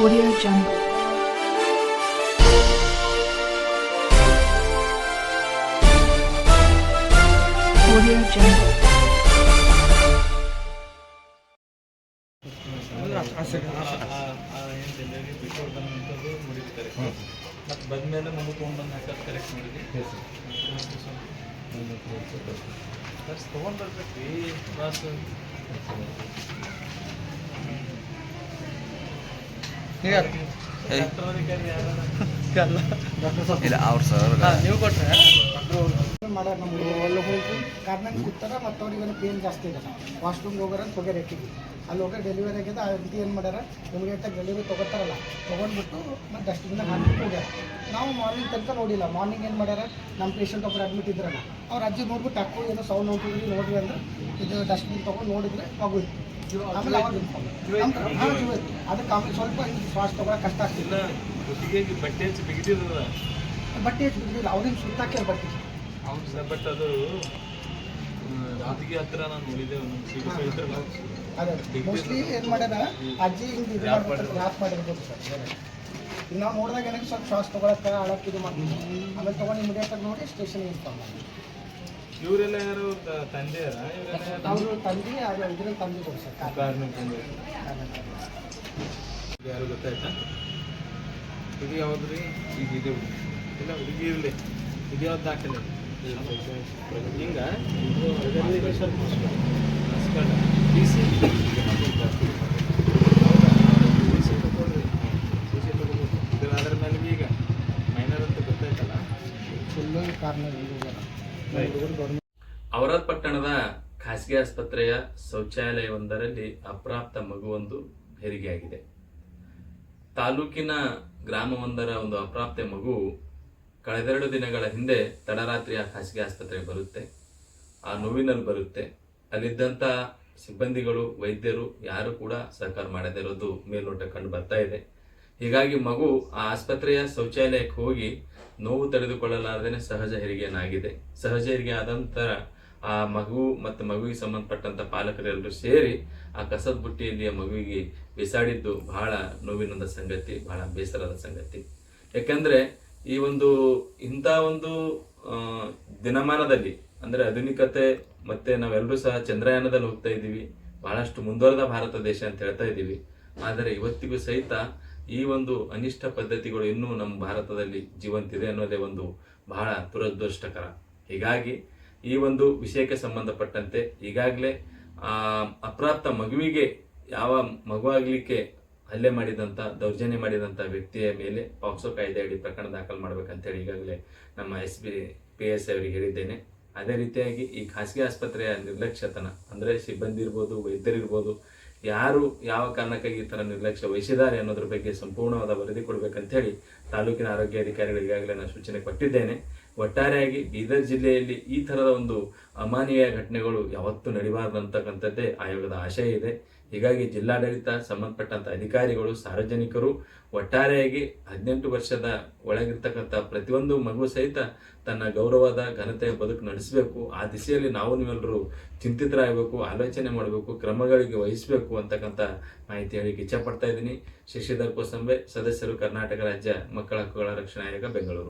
Audio Jungle. Audio Jungle. ಮತ್ತೆ ಬಂದ್ಮೇಲೆ ಮಗು ತೊಗೊಂಡ್ಬಂದು ಹಾಕೋದು ಕರೆಕ್ಟ್ ಮಾಡಿದ್ವಿ ಬಸ್ ತೊಗೊಂಡ್ಬರ್ಬೇಕು ರೀ ಬಸ್ ಇಲ್ಲ ಅವ್ರು ಸರ್ ನೀವು ಕೊಟ್ರೆ ಮಾಡ್ಯಾರ ನಮ್ಗೆ ಅಲ್ಲಿ ಹೋಗಿ ಕಾರ್ನಾಗ ಕೂತಾರ ಮತ್ತು ಅವ್ರಿಗೆ ಪೇನ್ ಜಾಸ್ತಿ ಇದೆ ವಾಶ್ರೂಮ್ಗೆ ಹೋಗೋರ ಅಂತ ಹೋಗ್ಯಾರ ಎಕ್ಕಿಗೆ ಅಲ್ಲಿ ಹೋಗಿ ಡೆಲಿವರಿ ಆಗ್ಯದ ಆ ರೀತಿ ಏನು ಮಾಡ್ಯಾರ ಇಮಿಡಿಯೇಟಾಗಿ ಡೆಲಿವರಿ ತೊಗೋತಾರಲ್ಲ ತೊಗೊಂಡ್ಬಿಟ್ಟು ಮತ್ತು ಡಸ್ಟ್ಬಿನ್ನಾಗ ಹಾಕ್ಬಿಟ್ಟು ಹೋಗ್ಯಾರ ನಾವು ಮಾರ್ನಿಂಗ್ ತನಕ ನೋಡಿಲ್ಲ ಮಾರ್ನಿಂಗ್ ಏನು ಮಾಡ್ಯಾರ ನಮ್ಮ ಪೇಷಂಟ್ ಒಬ್ಬರು ಅಡ್ಮಿಟ್ ಇದ್ರಲ್ಲ ಅವ್ರು ಅಜ್ಜಿ ನೋಡ್ಬಿಟ್ಟು ಹಾಕೋ ಏನೋ ಸೌಂಡ್ ನೋಡ್ತಿದ್ರಿ ನೋಡ್ರಿ ಅಂದ್ರೆ ಇದು ಡಸ್ಟ್ಬಿನ್ ತೊಗೊಂಡು ನೋಡಿದ್ರೆ ಮಗು ಇತ್ತು ಆಮೇಲೆ ಅವಾಗ ನಮ್ಮ- ಹಾ, ಜೀವ ಇತ್ತು. ಅದಕ್ಕೆ ಆಮೇಲೆ ಸ್ವಲ್ಪ ಹಿಂಗೆ ಶ್ವಾಸ ತೊಗೊಳಕ್ಕೆ ಕಷ್ಟ ಆಗ್ತಿಲ್ಲ ಕುತ್ತಿಗೆಗೆ ಬಟ್ಟೆ ಹಚ್ಚಿ ಬಿಗಿದಿರ್ತದ ಬಟ್ಟೆ ಹೆಚ್ಚು ಬಿದ್ದಿಲ್ಲ ಅವ್ರಿಗೆ ಸುತ್ತಾಕ್ಯಾರ ಬಟ್ಟೆ ಹೌದು ಬಟ್ ಅದು ರಾಜಕೀಯ ಹತ್ರ ನಾನು ನೋಡಿದೆ ಮೋಸ್ಟ್ಲಿ ಏನು ಮಾಡ್ಯಾರ ಅಜ್ಜಿ ಹಿಂಗೆ ಇದು ಮಾಡ್ಬಿಟ್ಟು ರ್ಯಾಪ್ ಮಾಡಿರ್ಬೋದು ಸರ್ ನಾವು ನೋಡಿದಾಗ ಏನಕ್ಕೆ ಸ್ವಲ್ಪ ಶ್ವಾಸ ತೊಗೊಳಕ್ಕೆ ಅಳಕ್ಕೆ ಇದು ಮಾಡ್ತೀವಿ ಆಮೇಲೆ ತಗೊಂಡು ಇಮಿಡಿಯೇಟಾಗಿ ನೋಡಿ ಸ್ಟೇಷನ್ ಇನ್ಫಾರ್ಮ್ ಮಾಡಿ ಇವರೆಲ್ಲ ಯಾರು ತ- ತಂದೆಯರ? ಇವರೆಲ್ಲ ಯಾರು? ಅವರು ತಂದೆ ಅದು ಇದ್ರಲ್ಲಿ ತಂದು ಕೊಡಿ ಸರ್ ಕಾರ್. ಕಾರ್ಮಿಕ ತಂದೆ. ಯಾರು ಗೊತ್ತಾಯ್ತಾ? ಇದು ಯಾವ್ದು ರೀ ಈಗ ಇದು. ಇಲ್ಲ ಹುಡುಗಿ ಇರಲಿ. ಇದು ಯಾವ್ದು ದಾಖಲೆ? ಹಿಂಗೆ? ಡಿ ಸಿ ಅದ್ರ ಮೇಲೆ ಈಗ ಮೈನರ್ ಅಂತ ಗೊತ್ತಾಯ್ತಲ್ಲ? ಫುಲ್ಲು ಗೌರ್ಮೆಂಟ್ ಔರಾದ್ ಪಟ್ಟಣದ ಖಾಸಗಿ ಆಸ್ಪತ್ರೆಯ ಶೌಚಾಲಯವೊಂದರಲ್ಲಿ ಅಪ್ರಾಪ್ತ ಮಗುವೊಂದು ಹೆರಿಗೆಯಾಗಿದೆ. ತಾಲೂಕಿನ ಗ್ರಾಮವೊಂದರ ಒಂದು ಅಪ್ರಾಪ್ತ ಮಗು ಕಳೆದೆರಡು ದಿನಗಳ ಹಿಂದೆ ತಡರಾತ್ರಿ ಆ ಖಾಸಗಿ ಆಸ್ಪತ್ರೆಗೆ ಬರುತ್ತೆ. ಆ ನೋವಿನಲ್ಲಿ ಬರುತ್ತೆ. ಅಲ್ಲಿದ್ದಂಥ ಸಿಬ್ಬಂದಿಗಳು, ವೈದ್ಯರು ಯಾರು ಕೂಡ ಸಹಕಾರ ಮಾಡದೇ ಇರೋದು ಮೇಲ್ನೋಟ ಕಂಡು ಬರ್ತಾ ಇದೆ. ಹೀಗಾಗಿ ಮಗು ಆ ಆಸ್ಪತ್ರೆಯ ಶೌಚಾಲಯಕ್ಕೆ ಹೋಗಿ ನೋವು ತಡೆದುಕೊಳ್ಳಲಾರದೇನೆ ಸಹಜ ಹೆರಿಗೆಯನ್ನಾಗಿದೆ. ಸಹಜ ಹೆರಿಗೆ ಆದ ನಂತರ ಆ ಮಗು ಮತ್ತು ಮಗುವಿಗೆ ಸಂಬಂಧಪಟ್ಟಂತ ಪಾಲಕರೆಲ್ಲರೂ ಸೇರಿ ಆ ಕಸದ ಬುಟ್ಟಿಯಲ್ಲಿ ಆ ಮಗುವಿಗೆ ಬಿಸಾಡಿದ್ದು ಬಹಳ ನೋವಿನೊಂದ ಸಂಗತಿ, ಬಹಳ ಬೇಸರದ ಸಂಗತಿ. ಯಾಕಂದ್ರೆ ಈ ಒಂದು ಇಂಥ ಒಂದು ದಿನಮಾನದಲ್ಲಿ, ಅಂದ್ರೆ ಆಧುನಿಕತೆ ಮತ್ತೆ ನಾವೆಲ್ಲರೂ ಸಹ ಚಂದ್ರಯಾನದಲ್ಲಿ ಹೋಗ್ತಾ ಇದ್ದೀವಿ. ಬಹಳಷ್ಟು ಮುಂದುವರೆದ ಭಾರತ ದೇಶ ಅಂತ ಹೇಳ್ತಾ ಇದ್ದೀವಿ. ಆದರೆ ಇವತ್ತಿಗೂ ಸಹಿತ ಈ ಒಂದು ಅನಿಷ್ಟ ಪದ್ಧತಿಗಳು ಇನ್ನೂ ನಮ್ಮ ಭಾರತದಲ್ಲಿ ಜೀವಂತಿದೆ ಅನ್ನೋದೇ ಒಂದು ಬಹಳ ದುರದೃಷ್ಟಕರ. ಹೀಗಾಗಿ ಈ ಒಂದು ವಿಷಯಕ್ಕೆ ಸಂಬಂಧಪಟ್ಟಂತೆ ಈಗಾಗಲೇ ಅಪ್ರಾಪ್ತ ಮಗುವಿಗೆ ಯಾವ ಮಗುವಾಗಲಿಕ್ಕೆ ಹಲ್ಲೆ ಮಾಡಿದಂಥ ದೌರ್ಜನ್ಯ ಮಾಡಿದಂಥ ವ್ಯಕ್ತಿಯ ಮೇಲೆ ಪಾಕ್ಸೋ ಕಾಯ್ದೆ ಅಡಿ ಪ್ರಕರಣ ದಾಖಲು ಮಾಡ್ಬೇಕಂತೇಳಿ ಈಗಾಗಲೇ ನಮ್ಮ ಎಸ್ ಬಿ ಪಿ ಎಸ್ ಅವರಿಗೆ ಹೇಳಿದ್ದೇನೆ. ಅದೇ ರೀತಿಯಾಗಿ ಈ ಖಾಸಗಿ ಆಸ್ಪತ್ರೆಯ ನಿರ್ಲಕ್ಷ್ಯತನ, ಅಂದರೆ ಸಿಬ್ಬಂದಿ ಇರ್ಬೋದು, ವೈದ್ಯರಿರ್ಬೋದು ಯಾರು ಯಾವ ಕಾರಣಕ್ಕಾಗಿ ಈ ಥರ ನಿರ್ಲಕ್ಷ್ಯ ವಹಿಸಿದ್ದಾರೆ ಅನ್ನೋದ್ರ ಬಗ್ಗೆ ಸಂಪೂರ್ಣವಾದ ವರದಿ ಕೊಡಬೇಕಂತೇಳಿ ತಾಲೂಕಿನ ಆರೋಗ್ಯ ಈಗಾಗಲೇ ನಾನು ಸೂಚನೆ ಕೊಟ್ಟಿದ್ದೇನೆ. ಒಟ್ಟಾರೆಯಾಗಿ ಬೀದರ್ ಜಿಲ್ಲೆಯಲ್ಲಿ ಈ ಥರದ ಒಂದು ಅಮಾನೀಯ ಘಟನೆಗಳು ಯಾವತ್ತೂ ನಡಿಬಾರ್ದಂತಕ್ಕಂಥದ್ದೇ ಆಯೋಗದ ಆಶಯ ಇದೆ. ಹೀಗಾಗಿ ಜಿಲ್ಲಾಡಳಿತ ಸಂಬಂಧಪಟ್ಟಂಥ ಅಧಿಕಾರಿಗಳು, ಸಾರ್ವಜನಿಕರು ಒಟ್ಟಾರೆಯಾಗಿ ಹದಿನೆಂಟು ವರ್ಷದ ಒಳಗಿರ್ತಕ್ಕಂಥ ಪ್ರತಿಯೊಂದು ಮಗು ಸಹಿತ ತನ್ನ ಗೌರವದ ಘನತೆಯ ಬದುಕು ನಡೆಸಬೇಕು. ಆ ದಿಸೆಯಲ್ಲಿ ನಾವು ನೀವೆಲ್ಲರೂ ಚಿಂತಿತರಾಗಬೇಕು, ಆಲೋಚನೆ ಮಾಡಬೇಕು, ಕ್ರಮಗಳಿಗೆ ವಹಿಸಬೇಕು ಅಂತಕ್ಕಂಥ ಮಾಹಿತಿ ಹೇಳಿಕ್ಕೆ ಇಚ್ಛಪಡ್ತಾ ಇದ್ದೀನಿ. ಶಶಿಧರ್ ಕೋಸಂಬೆ, ಸದಸ್ಯರು ಕರ್ನಾಟಕ ರಾಜ್ಯ ಮಕ್ಕಳ ಹಕ್ಕುಗಳ ರಕ್ಷಣಾ ಆಯೋಗ, ಬೆಂಗಳೂರು.